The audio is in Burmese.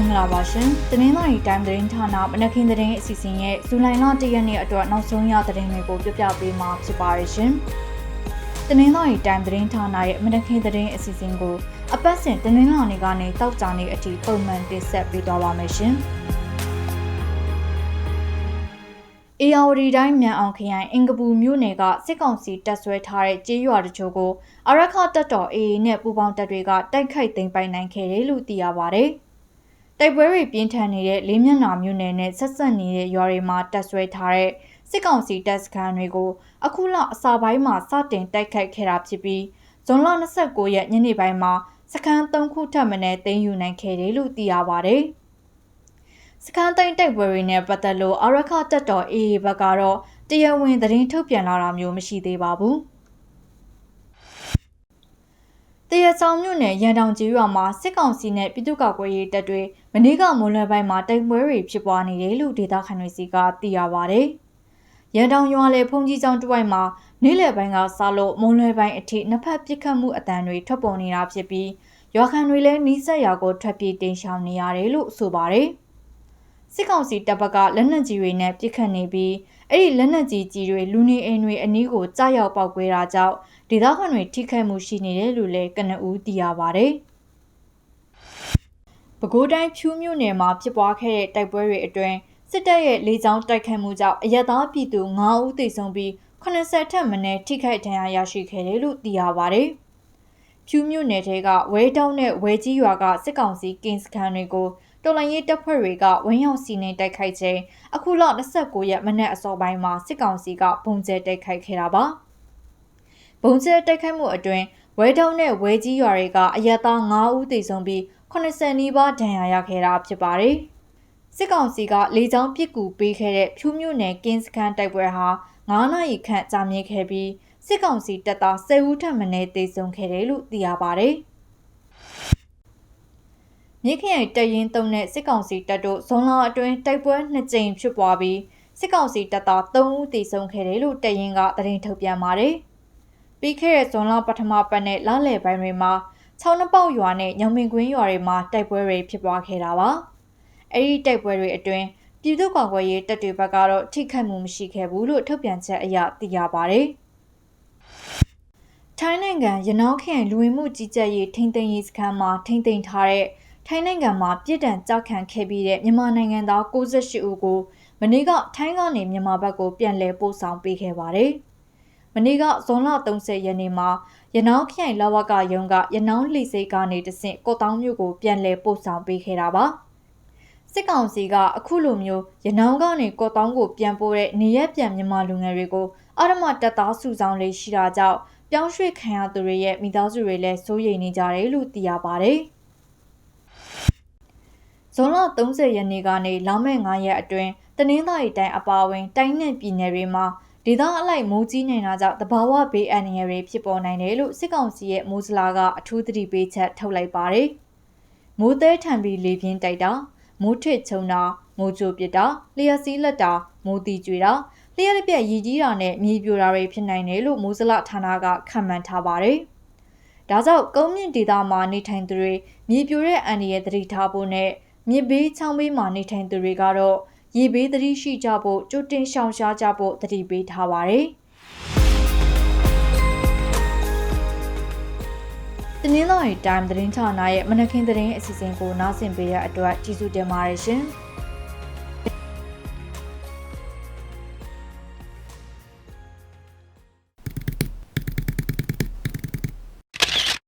င်္ဂလာပါရှင်။တင်းနှင်းသာရီတိုင်းသတင်းဌာနမနက်ခင်းသတင်းအစီအစဉ်ရဲ့ဇူလိုင်လ၁ရက်နေ့အတွက်နောက်ဆုံးရသတင်းတွေကိုပြပြပေးမှာဖြစ်ပါရရှင်။တင်းနှင်းသာရီတိုင်းသတင်းဌာနရဲ့မနက်ခင်းသတင်းအစီအစဉ်ကိုအပတ်စဉ်တင်းနှင်းလာနေကနေတောက်ကြနေအထိပုံမှန်တင်ဆက်ပေးသွားပါမယ်ရှင်။အေယာဝတီတိုင်းမြန်အောင်ခရိုင်အင်္ဂပူမြို့နယ်ကစစ်ကောင်စီတပ်ဆွဲထားတဲ့ကြေးရွာတချို့ကိုအရခတပ်တော် AA နဲ့ပူးပေါင်းတပ်တွေကတိုက်ခိုက်သိမ်းပိုက်နိုင်ခဲ့တယ်လို့သိရပါဗျ။ တိုက်ပွဲတွေပြင်းထန်နေတဲ့လေးမျက်နှာမြို့နယ်နဲ့ဆက်ဆက်နေတဲ့ရွာတွေမှာတပ်ဆွဲထားတဲ့စစ်ကောင်စီတပ်စခန်းတွေကိုအခုလအစပိုင်းမှာစတင်တိုက်ခိုက်ခဲ့တာဖြစ်ပြီးဇွန်လ29ရက်ညနေပိုင်းမှာစခန်း3ခုထပ်မံသိမ်းယူနိုင်ခဲ့တယ်လို့သိရပါဗျ။စခန်းသိမ်းတိုက်ပွဲတွေနဲ့ပတ်သက်လို့အရခတပ်တော် AA ဘက်ကတော့တရားဝင်သတင်းထုတ်ပြန်လာတာမျိုးမရှိသေးပါဘူး။ တရဆောင်မြို့နယ်ရန်တောင်ကြီးရွာမှာစစ်ကောင်စီနဲ့ပြည်သူ့ကာကွယ်ရေးတပ်တွေမနေ့ကမွန်လွယ်ပိုင်းမှာတိုက်ပွဲတွေဖြစ်ပွားနေတယ်လို့ဒေသခံတွေစီကသိရပါဗျ။ရန်တောင်ရွာလေဖုန်ကြီးကျောင်းတစ်ဝိုက်မှာနေ့လယ်ပိုင်းကစလို့မွန်လွယ်ပိုင်းအထိနှစ်ဖက်ပစ်ခတ်မှုအတန်တွေထွက်ပေါ်နေတာဖြစ်ပြီးရွာခံတွေလည်းနီးစပ်ရွာကိုထွက်ပြေးတင်ရှောင်နေရတယ်လို့ဆိုပါတယ်။ စစ်ကောင်စီတပ်ဘက်ကလက်နက်ကြီးတွေနဲ့ပစ်ခတ်နေပြီးအဲ့ဒီလက်နက်ကြီးကြီးတွေလူနေအိမ်တွေအနီးကိုကြားရောက်ပောက်ကွဲတာကြောင့်ဒေသခံတွေထိခိုက်မှုရှိနေတယ်လို့လည်းကနဦးသိရပါဗျ။ပဲခူးတိုင်းဖြူးမြို့နယ်မှာဖြစ်ပွားခဲ့တဲ့တိုက်ပွဲတွေအတွင်းစစ်တပ်ရဲ့လေကြောင်းတိုက်ခိုက်မှုကြောင့်အရက်သားပြည်သူ9ဦးသေဆုံးပြီး80ထက်မနည်းထိခိုက်ဒဏ်ရာရရှိခဲ့တယ်လို့သိရပါဗျ။ဖြူးမြို့နယ်ထဲကဝဲတောင်းနဲ့ဝဲကြီးရွာကစစ်ကောင်စီကင်းစခန်းတွေကို တော်လိုင်းရေးတပ်ဖွဲ့တွေကဝင်းရောက်စီနေတိုက်ခိုက်ခြင်းအခုလ29ရက်မနက်အစောပိုင်းမှာစစ်ကောင်စီကပုံကျဲတိုက်ခိုက်ခဲ့တာပါ။ပုံကျဲတိုက်ခိုက်မှုအတွင်းဝဲတုံးနဲ့ဝဲကြီးရွာတွေကအရက်သား9ဦးသေဆုံးပြီး80နီးပါးဒဏ်ရာရခဲ့တာဖြစ်ပါတယ်။စစ်ကောင်စီကလေကြောင်းပစ်ကူပေးခဲ့တဲ့ဖြူးမြို့နယ်ကင်းစခန်းတိုက်ပွဲဟာ9နာရီခန့်ကြာမြင့်ခဲ့ပြီးစစ်ကောင်စီတပ်သား10ဦးထပ်မံသေဆုံးခဲ့တယ်လို့သိရပါတယ်။ မြခရိုင်တရင်တုံနဲ့စစ်ကောင်စီတပ်တို့ဇွန်လအတွင်းတိုက်ပွဲနှစ်ကြိမ်ဖြစ်ပွားပြီးစစ်ကောင်စီတပ်သား3ဦးသေဆုံးခဲ့တယ်လို့တရင်ကသတင်းထုတ်ပြန်ပါတယ်။ပြီးခဲ့တဲ့ဇွန်လပထမပတ်နဲ့လလယ်ပိုင်းတွေမှာချောင်းနှပေါက်ရွာနဲ့ညောင်ပင်ကွင်းရွာတွေမှာတိုက်ပွဲတွေဖြစ်ပွားခဲ့တာပါ။အဲဒီတိုက်ပွဲတွေအတွင်းပြည်သူ့ကောင်ကွယ်ရေးတပ်တွေဘက်ကတော့ထိခိုက်မှုမရှိခဲ့ဘူးလို့ထုတ်ပြန်ချက်အရသိရပါတယ်။ထိုင်းနိုင်ငံရနောင်းခရိုင်လူဝင်မှုကြီးကြပ်ရေးထိန်းသိမ်းရေးစခန်းမှာထိန်းသိမ်းထားတဲ့ ထိုင်းနိုင်ငံမှာပြစ်ဒဏ်ကြောက်ခံခဲ့ပြီးတဲ့မြန်မာနိုင်ငံသား68ဦးကိုမနေ့ကထိုင်းကနေမြန်မာဘက်ကိုပြန်လည်ပို့ဆောင်ပေးခဲ့ပါတယ်။မနေ့ကဇွန်လ30ရက်နေ့မှာရနောင်းခိုင်လဝကယုံကရနောင်းလိစိတ်ကနေတဆင့်ကော့တောင်းမြို့ကိုပြန်လည်ပို့ဆောင်ပေးခဲ့တာပါ။စစ်ကောင်စီကအခုလိုမျိုးရနောင်းကနေကော့တောင်းကိုပြန်ပို့တဲ့နေရက်ပြန်မြန်မာလူငယ်တွေကိုအာရမတပ်သားစုဆောင်လေးရှိတာကြောင့်ပြောင်းရွှေ့ခံရသူတွေရဲ့မိသားစုတွေလည်းစိုးရိမ်နေကြတယ်လို့သိရပါဗျ။ ဇွန်လ30ရက်နေ့ကနေလာမယ့်9ရက်အတွင်းတနင်္သာရီတိုင်းအပါအဝင်တိုင်းနဲ့ပြည်နယ်တွေမှာဒေသအလိုက်မိုးကြီးနေတာကြောင့်တဘာဝဘေးအန္တရာယ်တွေဖြစ်ပေါ်နိုင်တယ်လို့စစ်ကောင်စီရဲ့မိုးစလာကအထူးသတိပေးချက်ထုတ်လိုက်ပါတယ်။မိုးသေးထန်ပြီးလေပြင်းတိုက်တာမိုးထစ်ချုံတာမိုးကြိုပစ်တာလျှက်စီးလက်တာမိုးတီကျွေတာလျှက်တစ်ပြက်ရည်ကြီးတာနဲ့မြေပြိုတာတွေဖြစ်နိုင်တယ်လို့မိုးစလဌာနကခန့်မှန်းထားပါတယ်။ဒါကြောင့်ကုန်းမြင့်ဒေသမှာနေထိုင်သူတွေမြေပြိုတဲ့အန္တရာယ်သတိထားဖို့နဲ့ မြစ်ဘေးချောင်းဘေးမှာနေထိုင်သူတွေကတော့ရေဘေးသတိရှိကြဖို့ကြိုတင်ရှောင်ရှားကြဖို့သတိပေးထားပါတယ်။တနင်္လာရီတိုင်းသတင်းဌာနရဲ့မနက်ခင်းသတင်းအစီအစဉ်ကိုနားဆင်ပေးတဲ့အတွက်ကျေးဇူးတင်ပါတယ်ရှင်။